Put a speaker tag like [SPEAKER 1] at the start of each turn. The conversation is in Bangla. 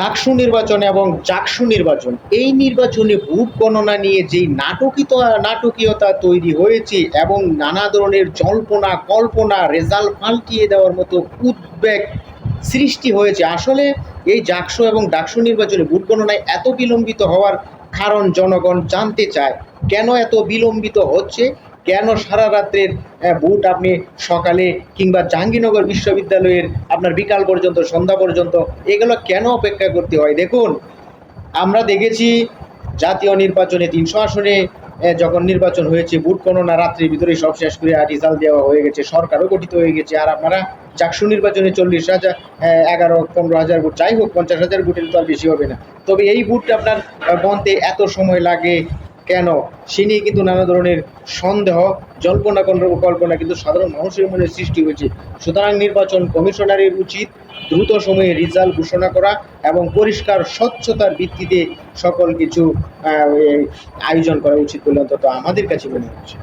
[SPEAKER 1] ডাকসু নির্বাচন এবং জাকসু নির্বাচন। এই নির্বাচনে ভোট গণনা নিয়ে যেই নাটকিত, নাটকীয়তা তৈরি হয়েছে এবং নানা ধরনের জল্পনা, কল্পনা, রেজাল্ট পাল্টিয়ে দেওয়ার মতো উদ্বেগ সৃষ্টি হয়েছে। আসলে এই জাকসু এবং ডাকসু নির্বাচনে ভোট গণনায় এত বিলম্বিত হওয়ার কারণ জনগণ জানতে চায়। কেন এত বিলম্বিত হচ্ছে? কেন সারা রাত্রের ভোট আপনি সকালে কিংবা জাহাঙ্গীরনগর বিশ্ববিদ্যালয়ের আপনার বিকাল পর্যন্ত, সন্ধ্যা পর্যন্ত, এগুলো কেন অপেক্ষা করতে হয়? দেখুন, আমরা দেখেছি জাতীয় নির্বাচনে তিনশো আসনে যখন নির্বাচন হয়েছে ভোট গণনা রাত্রির ভিতরে সব শেষ করে রেজাল্ট দেওয়া হয়ে গেছে, সরকারও গঠিত হয়ে গেছে। আর আপনারা চাকসু নির্বাচনে চল্লিশ হাজার এগারো, পনেরো হাজার ভোট, যাই হোক, পঞ্চাশ হাজার ভোটের তো আর বেশি হবে না। তবে এই বুট আপনার বনতে এত সময় লাগে কেন? সে নিয়ে কিন্তু নানা ধরনের সন্দেহ জল্পনা কল্পনা কিন্তু সাধারণ মানুষের মনে সৃষ্টি হয়েছে। সুতরাং নির্বাচন কমিশনারের উচিত দ্রুত সময়ে রেজাল্ট ঘোষণা করা এবং পরিষ্কার স্বচ্ছতার ভিত্তিতে সকল কিছু আয়োজন করা উচিত বলে অন্তত আমাদের কাছে মনে হচ্ছে।